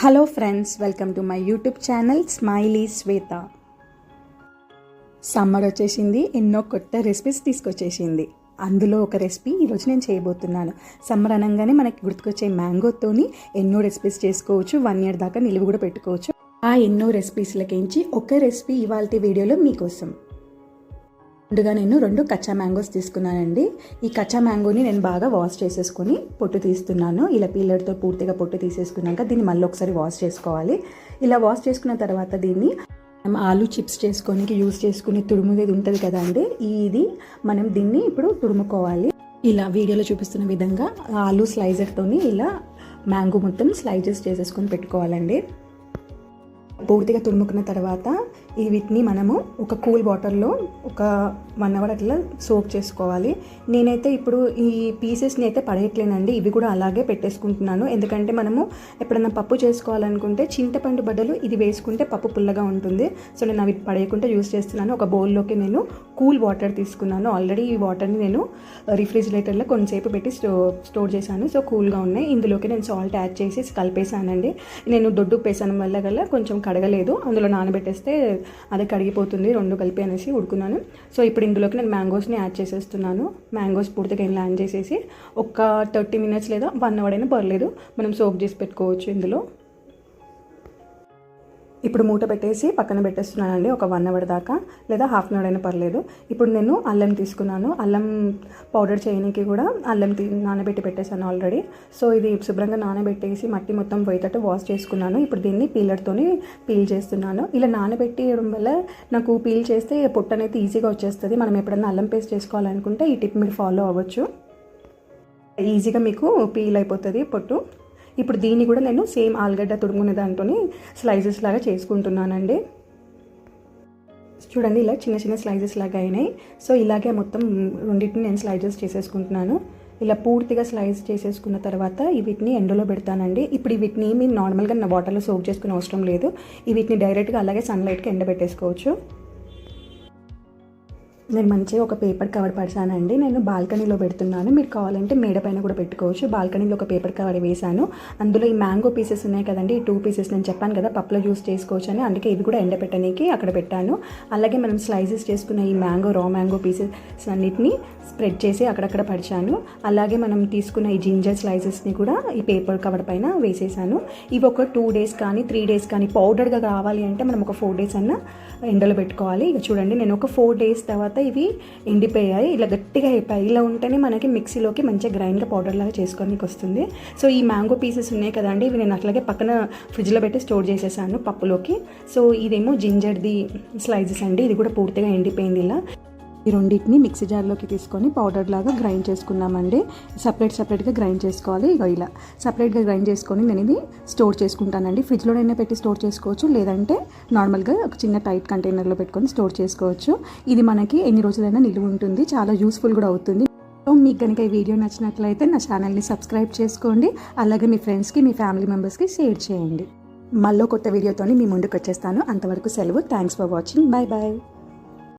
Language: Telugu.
Hello friends welcome to my YouTube channel smiley Shweta summer వచ్చేసింది ఎన్నో కొత్త రెసిపీస్ తీసుకొచ్చేసింది. అందులో ఒక రెసిపీ ఈరోజు నేను చేయబోతున్నాను. సమ్మర్ అనగానే మనకి గుర్తుకొచ్చే మ్యాంగోతోని ఎన్నో రెసిపీస్ చేసుకోవచ్చు వన్ ఇయర్ దాకా నిలువ కూడా పెట్టుకోవచ్చు. ఆ ఎన్నో రెసిపీస్లకించి ఒక రెసిపీ ఇవాళ వీడియోలో మీకోసం. ముందుగా నేను రెండు కచ్చా మ్యాంగోస్ తీసుకున్నానండి. ఈ కచ్చా మ్యాంగోని నేను బాగా వాష్ చేసేసుకొని పొట్టు తీస్తున్నాను. ఇలా పీలర్తో పూర్తిగా పొట్టు తీసేసుకున్నాక దీన్ని మళ్ళీ ఒకసారి వాష్ చేసుకోవాలి. ఇలా వాష్ చేసుకున్న తర్వాత దీన్ని మనం ఆలు చిప్స్ చేసుకోనికి యూజ్ చేసుకునే తురుముదేది ఉంటుంది కదా అండి ఇది మనం దీన్ని ఇప్పుడు తురుముకోవాలి. ఇలా వీడియోలో చూపిస్తున్న విధంగా ఆలు స్లైజర్తోని ఇలా మ్యాంగో మొత్తం స్లైజెస్ చేసేసుకొని పెట్టుకోవాలండి. పూర్తిగా తురుముకున్న తర్వాత ఈ వీటిని మనము ఒక కూల్ వాటర్లో ఒక వన్ అవర్ అట్లా సోక్ చేసుకోవాలి. నేనైతే ఇప్పుడు ఈ పీసెస్ని అయితే పడేయట్లేనండి. ఇవి కూడా అలాగే పెట్టేసుకుంటున్నాను. ఎందుకంటే మనము ఎప్పుడన్నా పప్పు చేసుకోవాలనుకుంటే చింతపండు బడ్డలు ఇది వేసుకుంటే పప్పు పుల్లగా ఉంటుంది. సో నేను అవి పడేయకుండా యూస్ చేస్తున్నాను. ఒక బౌల్లోకి నేను కూల్ వాటర్ తీసుకున్నాను. ఆల్రెడీ ఈ వాటర్ని నేను రిఫ్రిజిరేటర్లో కొంతసేపు పెట్టి స్టో స్టోర్ చేశాను. సో కూల్గా ఉన్నాయి. ఇందులోకి నేను సాల్ట్ యాడ్ చేసి కలిపేసానండి నేను దొడ్డు పేసాను వల్ల గల కొంచెం కడగలేదు. అందులో నానబెట్టేస్తే అది కడిగిపోతుంది. రెండు కలిపి అనేసి ఉడుకున్నాను. సో ఇప్పుడు ఇందులోకి నేను మ్యాంగోస్ని యాడ్ చేసేస్తున్నాను. మ్యాంగోస్ పూర్తిగా ఇలా యాడ్ చేసేసి ఒక థర్టీ మినిట్స్ లేదా వన్ అవర్ అయినా పర్లేదు. మనం సోప్ చేసి పెట్టుకోవచ్చు ఇందులో. ఇప్పుడు మూట పెట్టేసి పక్కన పెట్టేస్తున్నానండి ఒక వన్ అవర్ దాకా. లేదా హాఫ్ అన్ అవర్ అయినా పర్లేదు. ఇప్పుడు నేను అల్లం తీసుకున్నాను. అల్లం పౌడర్ చేయడానికి కూడా అల్లం నానబెట్టి పెట్టేశాను ఆల్రెడీ సో ఇది శుభ్రంగా నానబెట్టేసి మట్టి మొత్తం పోయేటట్టు వాష్ చేసుకున్నాను. ఇప్పుడు దీన్ని పీలర్తోని పీల్ చేస్తున్నాను. ఇలా నానబెట్టేయడం వల్ల నాకు పీల్ చేస్తే పొట్టు అనేది ఈజీగా వచ్చేస్తుంది. మనం ఎప్పుడైనా అల్లం పేస్ట్ చేసుకోవాలనుకుంటే ఈ టిప్ మీరు ఫాలో అవ్వచ్చు. ఈజీగా మీకు పీల్ అయిపోతుంది పొట్టు. ఇప్పుడు దీన్ని కూడా నేను సేమ్ ఆలుగడ్డ తుడుముకునే దాంతో స్లైసెస్ లాగా చేసుకుంటున్నానండి. చూడండి ఇలా చిన్న చిన్న స్లైసెస్ లాగా అయినాయి. సో ఇలాగే మొత్తం రెండింటిని నేను స్లైసెస్ చేసేసుకుంటున్నాను. ఇలా పూర్తిగా స్లైస్ చేసేసుకున్న తర్వాత వీటిని ఎండలో పెడతానండి. ఇప్పుడు వీటిని మీరు నార్మల్గా వాటర్లో సోప్ చేసుకునే అవసరం లేదు. వీటిని డైరెక్ట్గా అలాగే సన్లైట్కి ఎండబెట్టేసుకోవచ్చు. నేను మంచిగా ఒక పేపర్ కవర్ పడిసానండి నేను బాల్కనీలో పెడుతున్నాను. మీరు కావాలంటే మేడ పైన కూడా పెట్టుకోవచ్చు. బాల్కనీలో ఒక పేపర్ కవర్ వేశాను. అందులో ఈ మ్యాంగో పీసెస్ ఉన్నాయి కదండి. ఈ టూ పీసెస్ నేను చెప్పాను కదా పప్పులో యూస్ చేసుకోవచ్చు అని. అందుకే ఇవి కూడా ఎండబెట్టడానికి అక్కడ పెట్టాను. అలాగే మనం స్లైసెస్ చేసుకున్న ఈ మ్యాంగో రా మ్యాంగో పీసెస్ అన్నిటిని స్ప్రెడ్ చేసి అక్కడక్కడ పరిచాను అలాగే మనం తీసుకున్న ఈ జింజర్ స్లైసెస్ని కూడా ఈ పేపర్ కవర్ పైన వేసేసాను. ఇవి ఒక టూ డేస్ కానీ త్రీ డేస్ కానీ పౌడర్గా కావాలి అంటే మనం ఒక ఫోర్ డేస్ అన్న ఎండలో పెట్టుకోవాలి. ఇక చూడండి నేను ఒక ఫోర్ డేస్ తర్వాత ఇవి ఎండిపోయాయి. ఇలా గట్టిగా అయిపోయాయి. ఇలా ఉంటేనే మనకి మిక్సీలోకి మంచిగా గ్రైండ్గా పౌడర్ లాగా చేసుకోడానికి వస్తుంది సో ఈ మ్యాంగో పీసెస్ ఉన్నాయి కదండి. ఇవి నేను అట్లాగే పక్కన ఫ్రిడ్జ్లో పెట్టి స్టోర్ చేసేసాను పప్పులోకి. సో ఇదేమో జింజర్ది స్లైసెస్ అండి. ఇది కూడా పూర్తిగా ఎండిపోయింది ఇలా. ఈ రెండింటిని మిక్సీ జార్లోకి తీసుకొని పౌడర్ లాగా గ్రైండ్ చేసుకున్నామండి. సపరేట్ సపరేట్గా గ్రైండ్ చేసుకోవాలి. ఇక ఇలా సపరేట్గా గ్రైండ్ చేసుకొని నేను ఇది స్టోర్ చేసుకుంటానండి. ఫ్రిడ్జ్లోనైనా పెట్టి స్టోర్ చేసుకోవచ్చు. లేదంటే నార్మల్గా ఒక చిన్న టైట్ కంటైనర్లో పెట్టుకొని స్టోర్ చేసుకోవచ్చు. ఇది మనకి ఎన్ని రోజులైనా నిలువ ఉంటుంది. చాలా యూస్ఫుల్ కూడా అవుతుంది. సో మీకు కనుక ఈ వీడియో నచ్చినట్లయితే నా ఛానల్ని సబ్స్క్రైబ్ చేసుకోండి. అలాగే మీ ఫ్రెండ్స్కి మీ ఫ్యామిలీ మెంబర్స్కి షేర్ చేయండి. మళ్ళీ కొత్త వీడియోతోని మీ ముందుకు వచ్చేస్తాను అంతవరకు సెలవు. Thanks for watching bye bye